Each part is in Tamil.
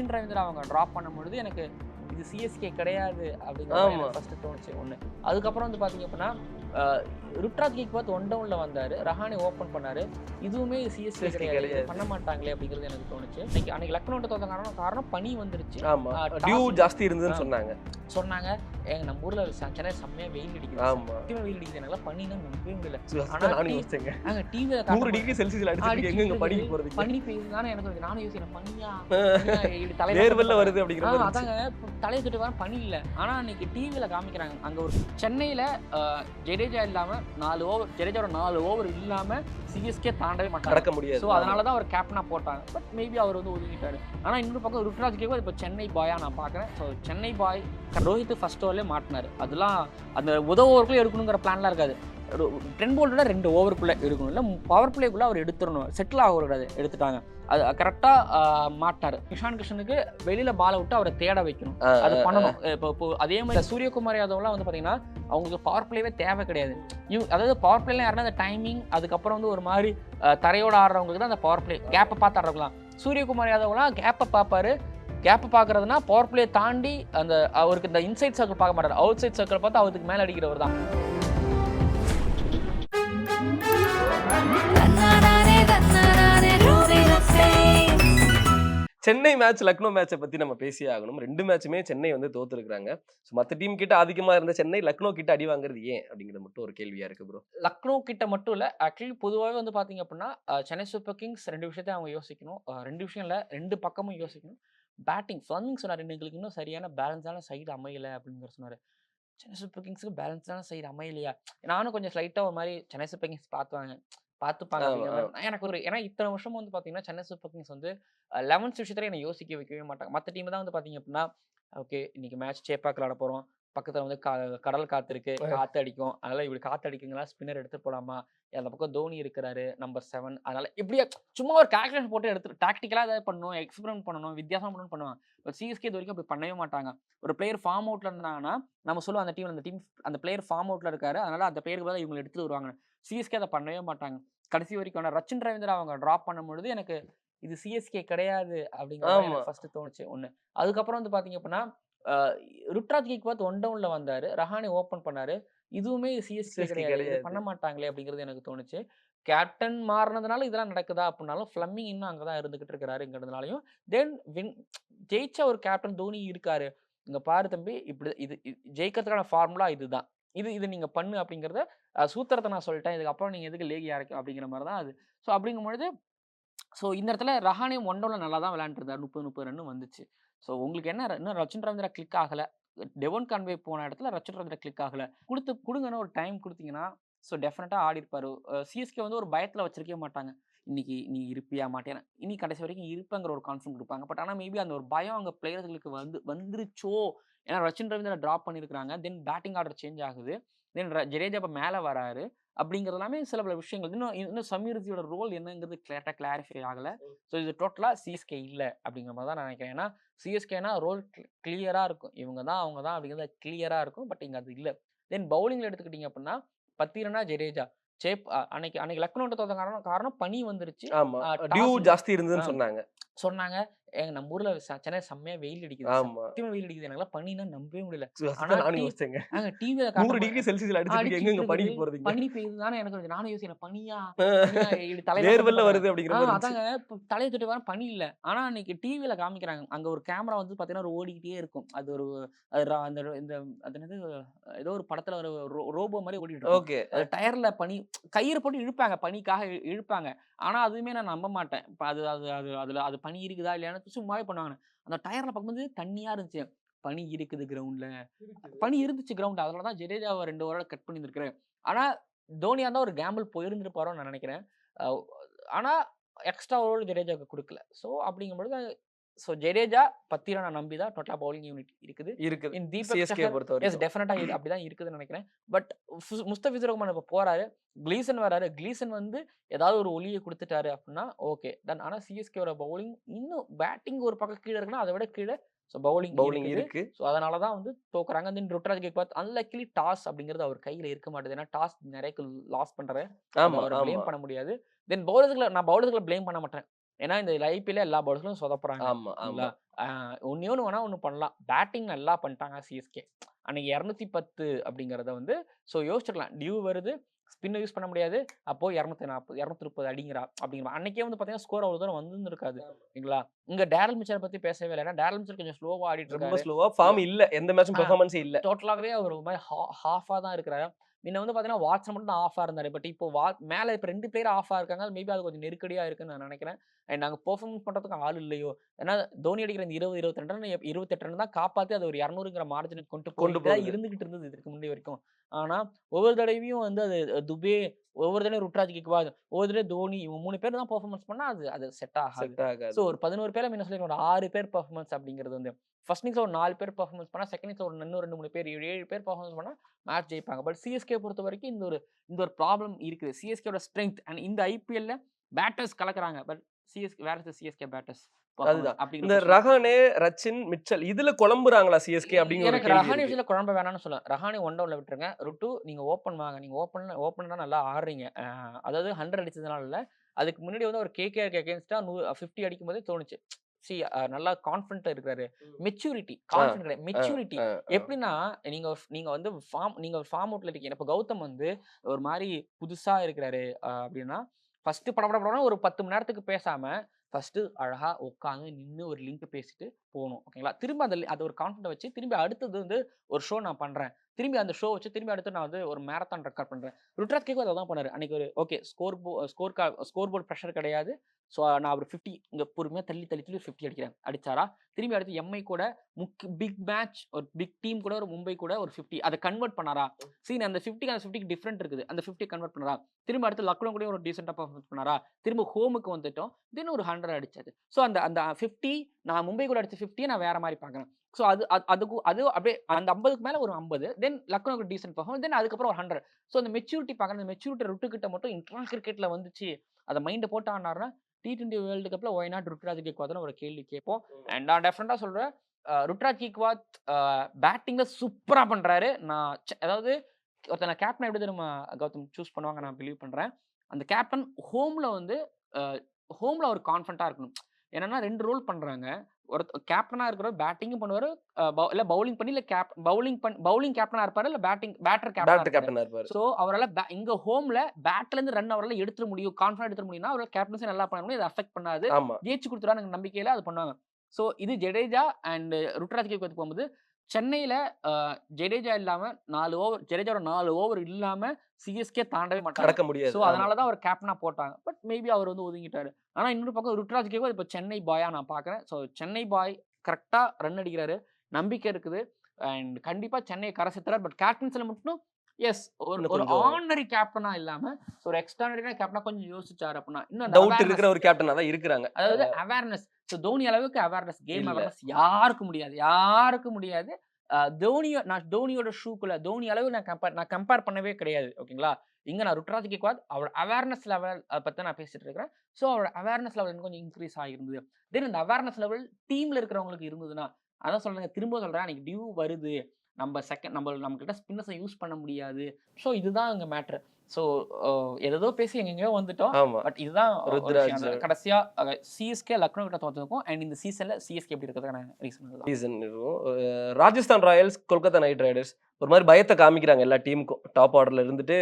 ரச்சின் ரவீந்திரா அவங்க ட்ராப் பண்ணும்பொழுது எனக்கு இது சிஎஸ்கே கிடையாது. அப்படிங்கிற ஃபர்ஸ்ட் தோணுச்சு ஒன்று அதுக்கப்புறம் வந்து பார்த்தீங்க அப்படின்னா அஹ், ருத்ராஜ் கேக்வாத் ஒன் டவுன்ல வந்தாரு. ரஹானே ஓப்பன் பண்ணாரு. இதுவுமே சிஎஸ்கே கிடையாது. பண்ண மாட்டாங்களே அப்படிங்கிறது எனக்கு தோணுச்சு. இன்னைக்கு அன்னைக்கு லக்னோட்ட தோத்த காரணம் காரணம் பனி வந்துருச்சு. டியூ ஜாஸ்தி இருந்ததுன்னு. சொன்னாங்க. சொன்னாங்க. எங்க நம்ம ஊர்ல சென்னை செம்மையா வெயில் அடிக்குது. சத்தியமா வெயில் அடிக்குது. என்னால பனினா நம்பவே முடியல. ஆனா நானும் யோசிச்சேங்க. நாங்க டிவியில நூறு டிகிரி செல்சியஸ்ல அடிச்சு எங்க படிக்க போறது பனி பெய்யுதுதானே எனக்கு இருக்கு. நானும் யோசிக்கிறேன். பனியா? வேர்வெல்ல வருது அப்படிங்கிற மாதிரி. அதாங்க. தலையை தொட்டு வர பனி இல்ல. ஆனா அன்னைக்கு டிவியில காமிக்கிறாங்க. அங்க ஒரு சென்னையில அஹ், ஜடேஜா இல்லாம நாலு ஓவர் ஜடேஜாவோட நாலு ஓவர் இல்லாம சிஎஸ்கே தாண்டவே மாட்டாங்க கடக்க முடியாது. ஸோ அதனால தான் அவர் கேப்டனா போட்டாங்க. பட் மேபி அவர் வந்து ஒதுங்கிட்டாரு. ஆனா இன்னொரு பக்கம் ருத்ராஜ் கேக்வாத் இப்போ சென்னை பாயா நான் பார்க்குறேன் so Chennai boy Rohit first ஓவர்லேயே மாட்டினாரு. அதெல்லாம் அந்த உத ஓவருக்குள்ளே எடுக்கணுங்கிற பிளான்லாம் இருக்காது. டென் போல்டோட ரெண்டு ஓவருக்குள்ளே எடுக்கணும் இல்லை பவர் பிளேக்குள்ளே அவர் எடுத்துடணும். செட்டில் ஆகக்கூடாது எடுத்துட்டாங்க. அது கரெக்டாக மாட்டார். கிஷான் கிருஷ்ணனுக்கு வெளியில பாலை விட்டு அவரை தேட வைக்கணும். அது பண்ணணும். இப்போ இப்போ அதே மாதிரி சூரியகுமார் யாதவ்லாம் வந்து பார்த்தீங்கன்னா அவங்களுக்கு பவர் பிளேவே தேவை கிடையாது. இவங்க அதாவது பவர் பிளேலாம் யாருன்னா அந்த டைமிங் அதுக்கப்புறம் வந்து ஒரு மாதிரி தரையோட ஆடுறவங்களுக்கு தான் அந்த பவர் பிளே கேப்பை பார்த்து ஆடுறவங்களாம் சூரியகுமார் யாதவ்லாம் கேப்பை பார்ப்பாரு. கேப்பை பார்க்கறதுனா பவர் பிளே தாண்டி அந்த அவருக்கு இந்த இன்சைட் சர்க்கிள் பார்க்க மாட்டார். அவுட் சைட் சர்க்கிள் பார்த்து அவருக்கு மேலே அடிக்கிறவர் தான். சென்னை மேட்ச் லக்னோ மேட்சை பத்தி நம்ம பேசியே ஆகணும். ரெண்டு மேட்சுமே சென்னை வந்து தோத்துருக்காங்க ஸோ மற்ற டீம் கிட்ட அதிகமா இருந்த சென்னை லக்னோ கிட்ட அடி வாங்குறது ஏன் அப்படிங்கிறது மட்டும் ஒரு கேள்வியா இருக்கு ப்ரோ லக்னோ கிட்ட மட்டும் இல்லை ஆக்சுவலி பொதுவாகவே வந்து பார்த்தீங்க அப்படின்னா சென்னை சூப்பர் கிங்ஸ் ரெண்டு விஷயத்தையும் அவங்க யோசிக்கணும். ரெண்டு விஷயம் இல்லை ரெண்டு பக்கமும் யோசிக்கணும். பேட்டிங் ஃபர்மிங் சொன்னார். எங்களுக்கு இன்னும் சரியான பேலன்ஸான சைடு அமையல அப்படிங்கிற சொன்னார். சென்னை சூப்பர் கிங்ஸுக்கு பேலன்ஸான சைடு அமையலையா? நானும் கொஞ்சம் ஸ்லைட்டாக ஒரு மாதிரி சென்னை சூப்பர் கிங்ஸ் பார்த்துவாங்க பார்த்துப்பாங்க எனக்கு ஒரு ஏன்னா இத்தனை வருஷம் வந்து பார்த்தீங்கன்னா சென்னை சூப்பர் கிங்ஸ் வந்து லெவன்த் விஷயத்துல என்னை யோசிக்க வைக்கவே மாட்டாங்க. மற்ற டீம் தான் வந்து பார்த்தீங்க அப்படின்னா ஓகே இன்னைக்கு மேட்ச் சேப்பாக்கில் ஆட போகிறோம் பக்கத்தில் வந்து கடல் காத்து இருக்கு காத்து அடிக்கும் அதனால இப்படி காத்து அடிக்குங்களா ஸ்பின்னர் எடுத்து போலாமா? அந்த பக்கம் தோனி இருக்கிறாரு நம்பர் செவன் அதனால இப்படியே சும்மா ஒரு கால்குலேஷன் போட்டு எடுத்து டாக்டிக்கலாக ஏதாவது பண்ணணும் எக்ஸ்பெரிமெண்ட் பண்ணணும் வித்தியாசம் பண்ணணும் பண்ணுவாங்க. பட் சிஎஸ்கே இது வரைக்கும் அப்படி பண்ணவே மாட்டாங்க. ஒரு பிளேயர் ஃபார்ம் அவுட்ல இருந்தாங்கன்னா நம்ம சொல்லுவோம் அந்த டீம் அந்த டீம் அந்த பிளேயர் ஃபார்ம் அவுட்ல இருக்காரு. அதனால அந்த பிளேயருக்கு பதிலா இவங்க எடுத்து வருவாங்க. சிஎஸ்கே அதை பண்ணவே மாட்டாங்க. கடைசி வரைக்கும் ரச்சின் ரவீந்திரா அவங்க ட்ராப் பண்ணும்பொழுது எனக்கு இது சிஎஸ்கே கிடையாது அப்படிங்கிற ஆமா. ஃபர்ஸ்ட் தோணுச்சு. ஒன்று அதுக்கப்புறம் வந்து பார்த்தீங்க அப்படின்னா அஹ், ருத்ராஜ் கேக்வாத் ஒன் டவுன்ல வந்தாரு. ரஹானே ஓப்பன் பண்ணாரு. இதுவுமே CSK கிடையாது. பண்ண மாட்டாங்களே அப்படிங்கிறது எனக்கு தோணுச்சு. கேப்டன் மாறினதுனால இதெல்லாம் நடக்குதா அப்படின்னாலும் ஃப்ளம்மிங் இன்னும் அங்கே தான் இருந்துகிட்டு இருக்கிறாருங்கிறதுனாலையும் தென் வின் ஜெயிச்ச ஒரு கேப்டன் தோனி இருக்காரு. இங்க பாரு தம்பி இப்படி இது ஜெயிக்கிறதுக்கான ஃபார்முலா இதுதான். இது இது நீங்க பண்ணு அப்படிங்கிறத சூத்திரத்தை நான் சொல்லிட்டேன். இதுக்கப்புறம் நீங்க எதுக்கு லேகியா இருக்கு அப்படிங்கிற மாதிரி தான் அது. ஸோ அப்படிங்கும்பொழுது ஸோ இந்த இடத்துல ரஹானே ஒன் டவுன்ல நல்லா தான் விளையாண்டுருந்தார் முப்பது முப்பது ரன் வந்துச்சு. ஸோ உங்களுக்கு என்ன இன்னும் ரச்சன் ரவீந்திரா கிளிக் ஆகலை. டெவன் கான்வே போன இடத்துல ரச்சின் ரவீந்திரா கிளிக் ஆகலை. கொடுத்து கொடுங்கன்னு ஒரு டைம் கொடுத்தீங்கன்னா ஸோ டெஃபினட்டாக ஆடி இருப்பார் சிஎஸ்கே வந்து ஒரு பயத்தில் வச்சிருக்கவே மாட்டாங்க. இன்னைக்கு நீ இருப்பியா மாட்டேன் இனி கடைசி வரைக்கும் இருப்பேங்கிற ஒரு கான்ஃபிடன்ட் கொடுப்பாங்க. பட் ஆனால் மேபி அந்த ஒரு பயம் அங்கே பிளேயர்களுக்கு வந்து வந்துருச்சோ? ஏன்னா ரச்சின் ரவீந்திரா ட்ராப் பண்ணியிருக்காங்க தென் பேட்டிங் ஆர்டர் சேஞ்ச் ஆகுது. தென் ஜடேஜா இப்போ மேலே வராரு. அப்படிங்கிறது எல்லாமே சில பல விஷயங்கள். இன்னும் இன்னும் சமீர்த்தியோட ரோல் என்னங்கிறது கிளியராக கிளாரிஃபை ஆகலை. ஸோ இது டோட்டலாக சிஎஸ்கே இல்லை அப்படிங்கிற மாதிரி தான் நான் நினைக்கிறேன். ஏன்னா சிஎஸ்கேனா ரோல் கிளியராக இருக்கும். இவங்க தான் அவங்க தான் அப்படிங்கிறது கிளியராக இருக்கும். பட் இங்கே அது இல்லை. தென் பவுலிங்கில் எடுத்துக்கிட்டிங்க அப்படின்னா பத்திரனா ஜடேஜா. சேப் அன்னைக்கு அன்னைக்கு லக்னோட்ட தோத்த காரணம் காரணம் பனி வந்துருச்சு. டியூ ஜாஸ்தி இருந்ததுன்னு. சொன்னாங்க. சொன்னாங்க. எங்க நம்ம ஊர்ல சென்னை செம்மையா வெயில் அடிக்குது. சத்தியமா வெயில் அடிக்குது. என்னால பனினா நம்பவே முடியல. ஆனா நாங்க டிவியில நூறு டிகிரி செல்சியஸ்ல அடிச்சு எங்க படிக்க போறது பனி பெய்யுதுதானே எனக்கு இருக்கு. நானும் யோசிக்கிறேன். பனியா? இப்படி தலையில வேர்வெல்ல வருது அப்படிங்கிற ஆ, மாதிரி இருந்துச்சு. அதாங்க. தலையை தொட்டு வர பனி இல்ல. ஆனா அன்னைக்கு டிவில காமிக்கிறாங்க. அங்க ஒரு கேமரா வந்து பாத்தீங்கன்னா ஒரு ஓடிக்கிட்டே இருக்கும். அது ஒரு அந்த இந்த அது என்னது? ஏதோ ஒரு படத்துல ஒரு ரோபோ மாதிரி ஓடிட்டு ஓகே. டயர்ல பனி கயிறு போட்டு இழுப்பாங்க. பனிக்காக இழு- இழுப்பாங்க. ஆனா அதுவுமே நான் நம்ப மாட்டேன். அது அது அது அதுல அது பனி இருக்குதா இல்லையான்னு சும்மாவே பண்ணுவாங்க அந்த டயர்ல பார்க்கும்போது தண்ணியா இருந்துச்சு. பனி இருக்குது கிரவுண்ட்ல பனி இருந்துச்சு கிரவுண்ட் அதனால தான் ஜடேஜாவை ரெண்டு ஓவர் கட் பண்ணியிருக்கிறேன் ஆனா தோனியா தான் ஒரு கேம்பிள் போயிருந்துருப்பாரோன்னு நான் நினைக்கிறேன். ஆனா எக்ஸ்ட்ரா ஓவர் ஜடேஜாவுக்கு கொடுக்கல. ஸோ அப்படிங்கும்பொழுது ஸோ ஜடேஜா பத்திரா நான் நம்பி தான் டோட்டலா பவுலிங் யூனிட் இருக்குது. இருக்குது. தீபக் சிஎஸ்கே சஹர் பொறுத்த எஸ் டெஃபினட்டா இது அப்படிதான் இருக்குதுன்னு நினைக்கிறேன். பட் முஸ்தபிசுர் ரஹ்மான் இப்போ போறாரு. கிளீசன் வராரு. கிளீசன் வந்து ஏதாவது ஒரு ஒளியை கொடுத்துட்டாரு அப்படின்னா ஓகே தென் ஆனா சிஎஸ்கேவோட பவுலிங் இன்னும் பேட்டிங் ஒரு பக்கம் கீழே இருக்குன்னா அதை விட கீழே ஸோ பவுலிங் பவுலிங் இருக்கு. ஸோ அதனால தான் வந்து தோக்குறாங்க. Then Ruturaj Gaikwad unluckily toss அப்படிங்கிறது அவர் கையில இருக்க மாட்டேது. ஏன்னா டாஸ் நிறைய லாஸ் பண்றாரு. ஆமா அவரை ப்ளேம் பண்ண முடியாது. தென் பவுலர்ஸ்களை நான் பவுலர்ஸ்களை ப்ளேம் பண்ண மாட்டேன். ஏன்னா இந்த ஐபிஎல்ல எல்லா பவுலர்ஸும் சொதப்புறாங்க. ஆமா ஒன்னே ஒன்று வேணா ஒன்று பண்ணலாம். பேட்டிங் நல்லா பண்ணிட்டாங்க சிஎஸ்கே அன்னைக்கு இரநூத்தி பத்து அப்படிங்கிறத வந்து ஸோ யோசிச்சுக்கலாம். டியூ வருது ஸ்பின்னை யூஸ் பண்ண முடியாது அப்போ இரநூத்தி நாற்பது இரநூத்தி முப்பது அடிங்கிறா அப்படிங்கிற அன்னைக்கே வந்து பார்த்தீங்கன்னா ஸ்கோர் அவ்வளோ தூரம் வந்துருக்காது ஓகேங்களா இங்க டேரல் மிச்சரை பத்தி பேசவே இல்லை. ஏன்னா டேரல் மிச்சர் கொஞ்சம் ஸ்லோவா ஆடிட்டு ரொம்ப இருக்காரு ஸ்லோவா ஃபார்ம் இல்ல. எந்த மேட்சும். பெர்ஃபார்மன்ஸே இல்ல. டோட்டலாகவே அவர் ஒரு மாதிரி ஹாஃபாக தான் இருக்கிறாரு. முன்ன வந்து பார்த்தீங்கன்னா வாட்ஸன் மட்டும் தான் ஆஃபாக இருந்தார். பட் இப்போ வா மேலே இப்போ ரெண்டு பிளேயர் ஆஃபாக இருக்காங்க. மேபி அது கொஞ்சம் நெருக்கடியாக இருக்குன்னு நான் நினைக்கிறேன். அண்ட் நாங்கள் பெர்ஃபார்மன்ஸ் பண்ணுறதுக்கு ஆள் இல்லையோ? ஏன்னா தோனி அடிக்கிற இந்த இருபது இருபத்தி ரெண்டு இருபத்தெட்டு ரன் தான் காப்பாற்றி அது ஒரு இரநூறுங்கிற மார்ஜினுக்கு கொண்டு கொண்டு போகுது. இருந்துகிட்டு இருந்தது இதுக்கு முன்னாடி வரைக்கும். ஆனால் ஒவ்வொரு தடவையும் வந்து அது துபே ஒவ்வொரு தடவை ருட்ராஜ் கிக்வாத் ஒவ்வொரு தடவை தோனி இவங்க மூணு பேர் தான் பெர்ஃபார்மன்ஸ் பண்ணால் அது அது செட் ஆகாது. ஸோ ஒரு பதினோரு பேரை முன்ன சொல்லி ஒரு ஆறு பேர் பர்ஃபார்மன்ஸ் அப்படிங்கிறது வந்து ஃபர்ஸ்ட் இன்னிங்ஸ் ஒரு நாலு பேர் பர்ஃபார்மன்ஸ் பண்ணால் செகண்ட் இன்னிங்ஸ் ஒரு இன்னும் ரெண்டு மூணு பேர் ஏழு ஏழு பேர் பர்ஃபார்மன்ஸ் பண்ணால் மேட்ச் ஜெயிப்பாங்க. பட் சிஎஸ்கே பொறுத்த வரைக்கும் இந்த ஒரு இந்த ஒரு ப்ராப்ளம் இருக்குது. சிஎஸ்கேவோட ஸ்ட்ரென்த் அண்ட் இந்த ஐபிஎல்ல பேட்டர்ஸ் கலக்குறாங்க. பட் சிஎஸ்கே வேற சிஎஸ்கே பேட்டர்ஸ் அதுதான். இந்த ரஹானே ரச்சின் மிச்சல் இதுல குழம்புறாங்களா சிஎஸ்கே அப்படிங்கிற ஒரு எனக்கு ரஹானி. விஷயத்துல குழம்ப வேணாம்னு சொல்லுவேன் ரஹானி ஒன் டவுன்ல விட்டுருங்க. ருட்டு நீங்க ஓப்பன் வாங்க. நீங்க ஓப்பன் ஓப்பன் நல்லா ஆடுறீங்க. அதாவது ஹண்ட்ரட் அடிச்சதுனால இல்ல அதுக்கு முன்னாடி வந்து அவர் கேகேஆருக்கு அகேன்ஸ்டா நூ ஃபிஃப்டி அடிக்கும் போதே தோணுச்சு. சி நல்லா கான்ஃபிடென்ட்டா இருக்கிறாரு. மெச்சூரிட்டி கான்ஃபிடென்ட் கிடையாது. மெச்சூரிட்டி. எப்படின்னா நீங்க ஒரு- நீங்க வந்து ஃபார்ம் நீங்க ஒரு ஃபார்ம் அவுட்ல இருக்கீங்க. இப்போ கௌதம் வந்து ஒரு மாதிரி புதுசா இருக்கிறாரு அப்படின்னா ஃபஸ்ட்டு படம் படம்னா ஒரு பத்து மணி நேரத்துக்கு பேசாமல் ஃபஸ்ட்டு அழகாக உட்காந்து நின்று ஒரு லிங்க் பேசிட்டு போகணும் ஓகேங்களா? திரும்ப அந்த அது ஒரு கான்ஃபிடென்ட் வச்சு திரும்பி அடுத்தது வந்து ஒரு ஷோ நான் பண்ணுறேன் திரும்பி அந்த ஷோ வச்சு திரும்பி அடுத்து நான் வந்து ஒரு மேரத்தான் ரெக்கார்ட் பண்ணுறேன் ருட்ராஜ் கேக்கும் அதை தான் பண்ணார். அன்னைக்கு ஒரு okay score score score board pressure கிடையாது. ஸோ நான் ஒரு ஃபிஃப்டி இங்கே பொறுமையாக தள்ளி தள்ளி தள்ளி ஃபிஃப்டி அடிக்கிறேன். அடிச்சாரா? திரும்பி அடுத்து எம்ஐ கூட முக் பிக் மேட்ச் ஒரு பிக் டீம் கூட ஒரு மும்பை கூட ஒரு ஃபிஃப்டி அதை கன்வெர்ட் பண்ணாரா? சீன் அந்த ஃபிஃப்டிக்கு அந்த ஃபிஃப்டிக்கு டிஃப்ரெண்ட் இருக்குது. அந்த ஃபிஃப்டி கன்வெர்ட் பண்ணாரா? திரும்ப அடுத்து லக்னோ கூட ஒரு டீசெண்டாக பர்ஃபார்மன்ஸ் பண்ணாரா? திரும்ப ஹோமுக்கு வந்துட்டோம். தென் ஒரு ஹண்ட்ரட் அடிச்சது ஸோ அந்த அந்த ஃபிஃப்டி நான் மும்பை கூட அடிச்ச ஃபிஃப்டியை நான் வேற மாதிரி பார்க்குறேன். ஸோ அது அது- அதுக்கு அது அப்படியே அந்த ஐம்பதுக்கு மேலே ஒரு ஐம்பது தென் லக்னோக்கு டீசென்ட் பர்ஃபார்மன்ஸ் தென் அதுக்கப்புறம் ஒரு ஹண்ட்ரட் ஸோ அந்த மெச்சூரிட்டி பார்க்குறேன் அந்த மெச்சூரிட்டி ருட்டு கிட்ட மட்டும் இன்டர்நேஷனல் கிரிக்கெட்ல வந்துச்சு. அதை மைண்டை போட்டு ஆனாருன்னா டி டுவெண்ட்டி வேர்ல்டு கப்பில் ஒய் நாட் ருட்ராஜ் கேக்வாத்னு ஒரு கேள்வி கேட்போம். அண்ட் நான் டெஃபரெண்டாக சொல்கிறேன் ருட்ராஜ் கேக்வாத் பேட்டிங்கில் சூப்பராக பண்ணுறாரு நான் அதாவது ஒருத்தனை கேப்டன் எப்படி தெரியுமா கௌதம் சூஸ் பண்ணுவாங்க நான் பிலீவ் பண்ணுறேன் அந்த கேப்டன் ஹோமில் வந்து ஹோமில் அவர் கான்ஃபிடண்ட்டாக இருக்கணும். என்னன்னா ரெண்டு ரோல் பண்ணுறாங்க ஒரு கேப்டனாக இருக்கிறவர் பேட்டிங்கும் பண்ணுவார். இல்லை பவுலிங் பண்ணி இல்லை கேப் பவுலிங் பண்ணி பவுலிங் கேப்டனாக இருப்பார் இல்லை பேட்டிங் பேட்டர் கேப்டன் கேப்டனா இருப்பாரு. ஸோ அவரால் இங்க ஹோம்ல பேட்ல இருந்து ரன் அவரால் எடுத்துட முடியும். கான்ஃபிடன்ட் எடுத்துட முடியும்னா அவரால் கேப்டன்சி நல்லா பண்ண முடியும். இதை அஃபெக்ட் பண்ணாது. ஜெயிச்சு கொடுத்துருவாங்க நம்பிக்கையில அது பண்ணுவாங்க. ஸோ இது ஜடேஜா அண்ட் ருட்ராஜ் கேக் போகும்போது சென்னையில ஜடேஜா இல்லாம நாலு ஓவர் ஜடேஜாவோட நாலு ஓவர் இல்லாம சிஎஸ்கே தாண்டவே மாட்டாங்க. கடக்க முடியாது. ஸோ அதனால தான் அவர் கேப்டனா போட்டாங்க. பட் மேபி அவர் வந்து ஒதுங்கிட்டாரு. ஆனா இன்னொரு பக்கம் ருட்ராஜ் கேக் இப்போ சென்னை பாயா நான் பார்க்கறேன் ஸோ சென்னை பாய் கரெக்டா ரன் அடிக்கிறாரு. நம்பிக்கை இருக்குது. அண்ட் கண்டிப்பா சென்னை கரை சேர்த்துறாரு. பட் கேப்டன்ஸ்ல மட்டும் எஸ் ஒரு ஒரு ஆர்டினரி கேப்டனா இல்லாம ஒரு எக்ஸ்ட்ரானரியான கேப்டனா கொஞ்சம் யோசிச்சாரு அப்படின்னா இன்னும் டவுட் இருக்கிற ஒரு கேப்டனா தான் இருக்கிறாங்க. அதாவது அவேர்னஸ் ஸோ தோனி அளவுக்கு அவேர்னஸ் கேம். அவேர்னஸ் யாருக்கும் முடியாது. யாருக்கும் முடியாது. அஹ் தோனி நான் தோனியோட ஷூக்குள்ள தோனி அளவு நான் கம்பேர் நான் கம்பேர் பண்ணவே கிடையாது ஓகேங்களா? இங்க நான் ருட்ராஜ் கேக்வாத் அவரோட அவேர்னஸ் லெவல் அதை பத்தி நான் பேசிட்டு இருக்கிறேன். ஸோ அவரோட அவேர்னஸ் லெவல் கொஞ்சம் இன்க்ரீஸ் ஆகிருந்தது. தென் இந்த அவேர்னஸ் லெவல் டீம்ல இருக்கிறவங்களுக்கு இருந்ததுன்னா அதான் சொல்றேன் திரும்ப சொல்றேன் அன்னைக்கு டியூ வருது. நம்ம செகண்ட் நம்ம நம்ம கிட்ட ஸ்பின்னர்ஸை யூஸ் பண்ண முடியாது. ஸோ இதுதான் இங்க மேட்ரு ஸோ எதோ பேசி எங்கெங்கயோ வந்துட்டோம். பட் இதுதான் ஒரு ருத்ராஜ். விஷயம். அது கடைசியா சிஎஸ்கே லக்னோ கிட்ட தோத்ததுக்கும் அண்ட் இந்த சீசன்ல சிஎஸ்கே எப்படி இருக்கிறதுக்கான ரீசன் சீசன் இருக்கும் Rajasthan Royals Kolkata Knight Riders ஒரு மாதிரி பயத்தை காமிக்கிறாங்க எல்லா டீமுக்கும். டாப் ஆர்டர்ல இருந்துட்டு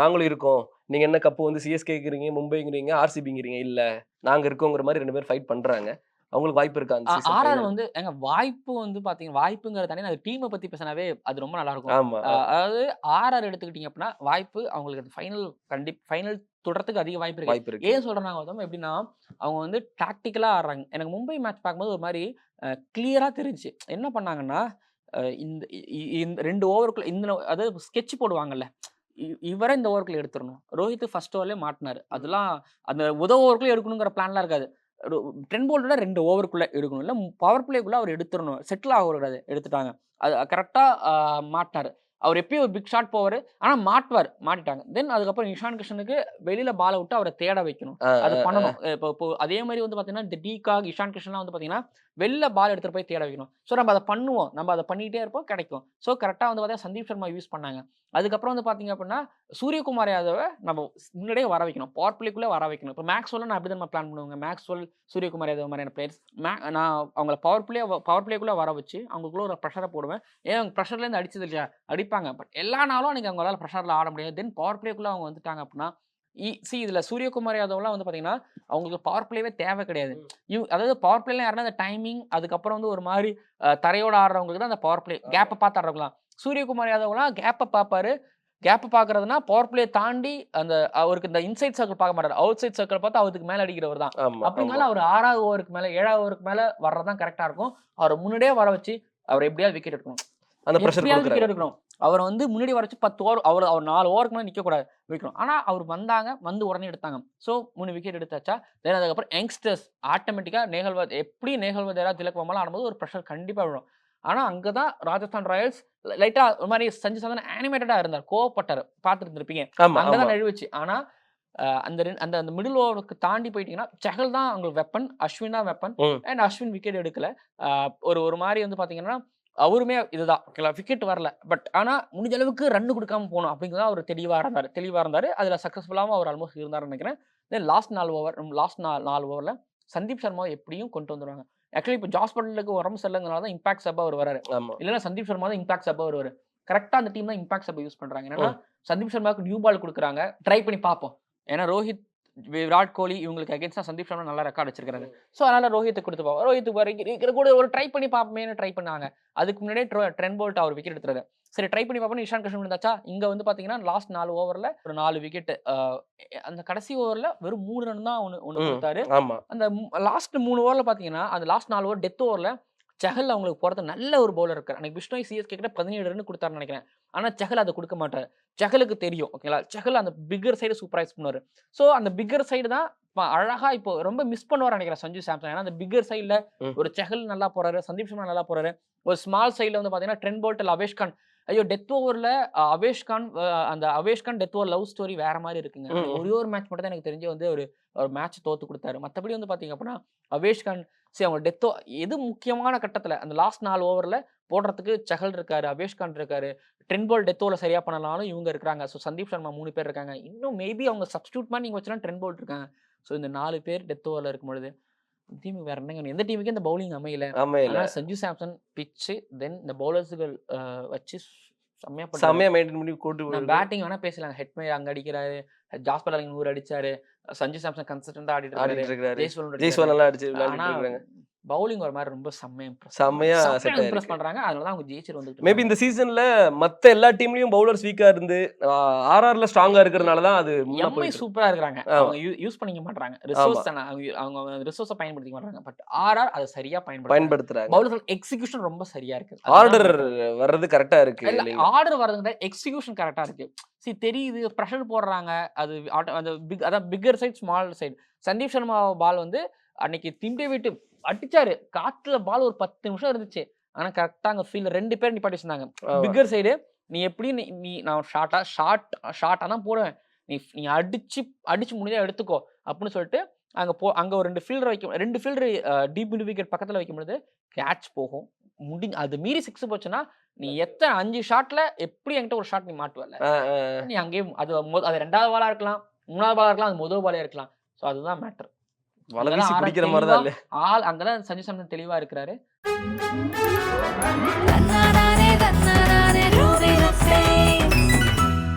நாங்களும் இருக்கோம். நீங்க என்ன கப்பு வந்து சிஎஸ்கேங்கிறீங்க மும்பைங்கிறீங்க ஆர்சிபிங்கிறீங்க இல்ல நாங்க இருக்கோங்கிற மாதிரி ரெண்டு பேரும் ஃபைட் பண்றாங்க. அவங்களுக்கு வாய்ப்பு இருக்கா அந்த ஆர்ஆர்? வந்து எங்க வாய்ப்பு வந்து பாத்தீங்கன்னா வாய்ப்புங்கிறத தானே அது டீமை பத்தி பேசினாவே அது ரொம்ப நல்லா இருக்கும் அதாவது ஆர்ஆர் எடுத்துக்கிட்டீங்க அப்படின்னா வாய்ப்பு அவங்களுக்கு அந்த ஃபைனல் கண்டி ஃபைனல் தொடறதுக்கு அதிக வாய்ப்பு இருக்கு. வாய்ப்பு இருக்கு. ஏன் சொல்றேன் எப்படின்னா அவங்க வந்து டாக்டிக்கலா ஆடுறாங்க. எனக்கு மும்பை மேட்ச் பார்க்கும்போது ஒரு மாதிரி கிளியரா தெரிஞ்சுச்சு. என்ன பண்ணாங்கன்னா இந்த இந்த ரெண்டு ஓவருக்குள்ள இந்த அதாவது ஸ்கெட்ச் போடுவாங்கல்ல இவரை இந்த ஓவருக்குள்ள எடுத்துடணும். ரோஹித் ஃபர்ஸ்ட் ஓவர்லேயே மாட்டினாரு. அதெல்லாம் அந்த உத ஓவருக்குள்ளே எடுக்கணுங்கிற பிளான்லாம் இருக்காது. டென் போல்டோட ரெண்டு ஓவருக்குள்ளே எடுக்கணும். இல்லை பவர் பிளேக்குள்ளே அவர் எடுத்துடணும். செட்டில் ஆகக்கூடாது. எடுத்துட்டாங்க. அது கரெக்டாக மாட்டினாரு. அவர் எப்பயும் ஒரு பிக் ஷாட் போவார். ஆனா மாட்டுவார் மாட்டிட்டாங்க. தென் அதுக்கப்புறம் இஷான் கிஷனுக்கு வெளியில பாலை விட்டு அவரை தேட வைக்கணும். அது. பண்ணணும். இப்போ இப்போ அதே மாதிரி வந்து பாத்தீங்கன்னா இந்த டிகாக் இஷான் கிஷன்லாம் வந்து பாத்தீங்கன்னா வெளில பால் எடுத்துட்டு போய் தேட வைக்கணும். ஸோ நம்ம அதை பண்ணுவோம். நம்ம அதை பண்ணிட்டே இருப்போம் கிடைக்கும். ஸோ கரெக்டாக வந்து பார்த்தீங்கன்னா சந்தீப் சர்மா யூஸ் பண்ணாங்க. அதுக்கப்புறம் வந்து பாத்தீங்க அப்படின்னா சூரியகுமார் யாதவை நம்ம முன்னாடியே வர வைக்கணும். பவர் பிளேக்குள்ளே வர வைக்கணும். இப்போ மேக்ஸ்வெல் நான் அப்படி தான் பிளான் பண்ணுவாங்க. மேக்ஸ்வெல் சூரியகுமார் யாதவ் மாதிரியான பிளேயர்ஸ் மே நான் அவங்கள பவர் பிளே பவர் பிளேக்குள்ளே வர வச்சு அவங்களுக்குள்ள ஒரு ப்ரெஷரை போடுவேன். ஏன் அவங்க ப்ரெஷர்லேருந்து அடிச்சது இல்லையா? அடிப்பாங்க பட் எல்லா நாளும் அன்றைக்கி அவங்களால ப்ரெஷரில் ஆட முடியாது. தென் பவர் பிளேக்குள்ளே அவங்க வந்துட்டாங்க அப்படின்னா சி இதில் சூரியகுமார் யாதவ்லாம் வந்து பார்த்தீங்கன்னா அவங்களுக்கு பவர் பிளேவே தேவை கிடையாது. இவ் அதாவது பவர் பிளேலாம் யாருன்னா அந்த டைமிங் அதுக்கப்புறம் வந்து ஒரு மாதிரி தரையோட ஆடுறவங்களுக்கு தான் அந்த பவர் பிளே கேப்பை பார்த்து ஆடுறவங்களாம் சூரியகுமார் யாதவ்லாம் கேப்பை பார்ப்பாரு. கேப்பை பார்க்கறதுனா பவர் பிளே தாண்டி அந்த அவருக்கு இந்த இன்சைட் சர்க்கிள் பார்க்க மாட்டாரு. அவுட் சைட் சர்க்கிள் பார்த்து அவருக்கு மேலே அடிக்கிறவர் தான். அப்படினால. அவர் ஆறாவது ஓவருக்கு மேலே ஏழாவது ஓவருக்கு மேலே வர்றது தான் கரெக்டாக இருக்கும். அவரை முன்னாடியே வர வச்சு அவர் எப்படியாவது விக்கெட் எடுக்கணும். அந்த ப்ரெஷர் எடுக்கணும் அவரை வந்து முன்னாடி வர வச்சு பத்து ஓவர் அவர் அவர் நாலு ஓவருக்கு மேலே நிற்கக்கூடாது வைக்கணும் ஆனால் அவர் வந்தாங்க வந்து உடனே எடுத்தாங்க. ஸோ மூணு விக்கெட் எடுத்தாச்சா? தென் அதுக்கப்புறம் யங்ஸ்டர்ஸ் ஆட்டோமேட்டிக்காக நேகல்வாத் எப்படி நேகல்வாத் திலக் வம்மாலாம் ஆடும்போது ஒரு ப்ரெஷர் கண்டிப்பாக விழும். ஆனால் அங்கே தான் ராஜஸ்தான் ராயல்ஸ் லைட்டாக ஒரு மாதிரி சஞ்சு சாந்தன் அனிமேட்டடாக இருந்தார். கோவப்பட்டார். ஆமா அங்கே தான் நழுவுச்சு. ஆனால் அந்த அந்த அந்த மிடில் ஓவருக்கு தாண்டி போயிட்டீங்கன்னா செஹல் தான் அவங்களுக்கு வெப்பன் அஸ்வின் தான் வெப்பன். அண்ட் அஸ்வின் விக்கெட் எடுக்கல. ஒரு ஒரு மாதிரி வந்து பார்த்தீங்கன்னா அவருமே இதுதான். ஓகேங்களா விக்கெட் வரல. பட் ஆனால் முடிஞ்ச அளவுக்கு ரன் கொடுக்காம போகணும் அப்படிங்கிறத அவர் தெளிவாக இருந்தார். தெளிவாக இருந்தார். அதில் சக்ஸஸ்ஃபுல்லாகவும் அவர் ஆல்மோஸ்ட் இருந்தார்னு நினைக்கிறேன். தென் லாஸ்ட் நாலு ஓவர் லாஸ்ட் நாலு நாலு ஓவரில் சந்தீப் சர்மாவை எப்படியும் கொண்டு வந்துடுவாங்க ஆக்சுவலி இப்போ ஜாஸ் பட்டலுக்கு உடம்பு சரியில்லைங்கிறனால தான் இம்பாக்ட் சப்பா அவர் வராரு. இல்லைன்னா சந்தீப் சர்மா தான் இம்பாக்ட் சப்பா வருவார் கரெக்டாக அந்த டீம் தான் இம்பாக்ட் சப்பா யூஸ் பண்ணுறாங்க என்னன்னா சந்தீப் சர்மாவுக்கு நியூ பால் கொடுக்குறாங்க. ட்ரை பண்ணி பார்ப்போம். ஏன்னா ரோஹித் விராட் கோலி இவங்களுக்கு அகேன்ஸ்டாக சந்தீப் சர்மா நல்லா ரெக்கார்ட் வச்சிருக்காரு ஸோ அதனால ரோஹித்தை கொடுத்து பார்ப்போம் ரோஹித்துக்கு வர இருக்கிற கூட ஒரு ட்ரை பண்ணி பார்ப்போமேனு ட்ரை பண்ணாங்க. அதுக்கு முன்னாடியே ட்ரென் போல்ட் அவர் விக்கெட் எடுத்துறாரு சரி ட்ரை பண்ணி பார்ப்போம் இஷான் கிருஷ்ணன் இருந்தாச்சா இங்க வந்து பாத்தீங்கன்னா லாஸ்ட் நாலு ஓவர்ல ஒரு நாலு விக்கெட் அந்த கடைசி ஓவர்ல வெறும் மூணு ரன் தான் ஒன்று ஒன்று. கொடுத்தாரு. அந்த லாஸ்ட் மூணு ஓவர்ல பாத்தீங்கன்னா அந்த லாஸ்ட் நாலு ஓவர் டெத் ஓவர்ல செஹல் அவங்களுக்கு போறது நல்ல ஒரு பவுலர் இருக்காரு அன்னைக்கு பிஷ்ணோய் சிஎஸ்கே கிட்ட பதினேழு ரன் கொடுத்தாருன்னு நினைக்கிறேன். ஆனா செஹல் அதை கொடுக்க மாட்டாரு. செஹலுக்கு தெரியும் ஓகேங்களா செஹல் அந்த பிக்கர் சைடு சூப்பரைஸ் பண்ணுவாரு. ஸோ அந்த பிக்கர் சைடு தான் அழகா இப்போ ரொம்ப மிஸ் பண்ணுவார் நினைக்கிறேன் சஞ்சு சாம்சன். ஏன்னா அந்த பிக்கர் சைடுல. ஒரு செஹல் நல்லா போறாரு சந்தீப் சர்மா நல்லா போறாரு. ஒரு ஸ்மால் சைடுல வந்து பாத்தீங்கன்னா ட்ரென் போல்ட் அவேஷ் கான் ஐயோ டெத் ஓவர்ல அவேஷ் கான் அஹ், அந்த Avesh Khan death over love story வேற மாதிரி இருக்குங்க. ஒரே ஒரு மேட்ச் மட்டும் தான் எனக்கு தெரிஞ்சு வந்து ஒரு ஒரு மேட்ச் தோத்து கொடுத்தாரு. மற்றபடி வந்து பாத்தீங்க அப்படின்னா அவேஷ் கான் சரி அவங்க டெத்தோ எது முக்கியமான கட்டத்துல அந்த லாஸ்ட் நாலு ஓவர்ல போடுறதுக்கு சஹல் இருக்காரு அவேஷ் கான் இருக்காரு ட்ரென் பால் டெத் ஓவரில் சரியா பண்ணலாலும் இவங்க இருக்காங்க ஸோ சந்தீப் சர்மா மூணு பேர் இருக்காங்க. இன்னும் மேபி அவங்க சப்ஸ்டியூட் மாதிரி நீங்க வச்சுனா ட்ரென் பால் இருக்காங்க. ஸோ இந்த நாலு பேர் டெத் ஓவரில் இருக்கும் பொழுது டீமுக்கு வேற என்னங்க எந்த டீமுக்கு இந்த பவுலிங் அமையல. ஆனா சஞ்சு சாம்சன் பிச்சு தென் இந்த பவுலர்ஸுகள் வச்சு செம்மையா செம்மையா மெயின்டைன் பண்ணி கூட்டு பேட்டிங் வேணா பேசலாம் ஹெட்மே அங்க அடிக்கிறாரு ஜாஸ்பர் அலிங் நூறு அடிச்சாரு சஞ்சு சாம்சன் கன்சிஸ்டன்டா ஆடிட்டு இருக்காரு ஜெய்ஸ்வால் நல்லா அடிச்சு ஆனா பவுலிங் ஒரு மாதிரி ரொம்ப செம்மையா செம்மையா இம்ப்ரெஸ். பண்றாங்க. அதனால தான் அவங்க ஜெயிச்சிட்டு வந்துட்டு மேபி இந்த சீசன்ல மத்த எல்லா டீம்லயும் பவுலர்ஸ் வீக்கா இருந்து ஆர்ஆர்ல ஸ்ட்ராங்கா இருக்கிறதுனால தான் அது முன்ன எம்ஐ சூப்பரா இருக்காங்க. அவங்க யூஸ் பண்ணிக்க மாட்டாங்க ரிசோர்ஸ் அவங்க அவங்க ரிசோர்ஸை பயன்படுத்திக்க மாட்டாங்க பட் ஆர்ஆர் அதை சரியா பயன்படுத்த பயன்படுத்துறாங்க. பவுலர்கள் எக்ஸிகியூஷன் ரொம்ப சரியா இருக்கு. ஆர்டர் வர்றது கரெக்டா இருக்கு? ஆர்டர் வரதுங்க எக்ஸிகியூஷன் கரெக்டா இருக்கு. சி தெரியுது ப்ரெஷர் போடுறாங்க. அது அந்த பிக் அதான் bigger side small side Sandeep Sharma ball வந்து அன்னைக்கு திம்பே விட்டு அடிச்சாரு. காத்துல பால் ஒரு பத்து நிமிஷம் இருந்துச்சு. ஆனா கரெக்டா அங்க ஃபீல்ட் ரெண்டு பேர் நிப்பாட்டி வச்சிருந்தாங்க. பிக்கர் சைடு நீ எப்படி நீ நான் ஷார்ட்டா ஷார்ட் ஷார்ட்டா தான் போடுவேன். நீ நீ அடிச்சு அடிச்சு முடிஞ்சா எடுத்துக்கோ அப்படின்னு சொல்லிட்டு அங்க போ அங்க ஒரு ரெண்டு ஃபீல்டர் வைக்கும் ரெண்டு ஃபீல்டர் டீப் விக்கெட் பக்கத்துல வைக்கும் பொழுது கேட்ச் போகும். முடி அது மீறி சிக்ஸ் போச்சுன்னா நீ எத்தனை அஞ்சு ஷாட்ல எப்படி என்கிட்ட ஒரு ஷாட் நீ மாட்டுவல. நீ அங்கேயே அது அது ரெண்டாவது பாலா இருக்கலாம் மூணாவது பாலா இருக்கலாம் அது முதல் பாலே இருக்கலாம். ஸோ அதுதான் மேட்டர் வலை அங்கதான் வீசி ஆறா பிடிக்கிற மாதிரி தான் இல்ல. ஆள் அங்கதான் சஞ்சய் சாம்சன் தெளிவா இருக்கிறாரு.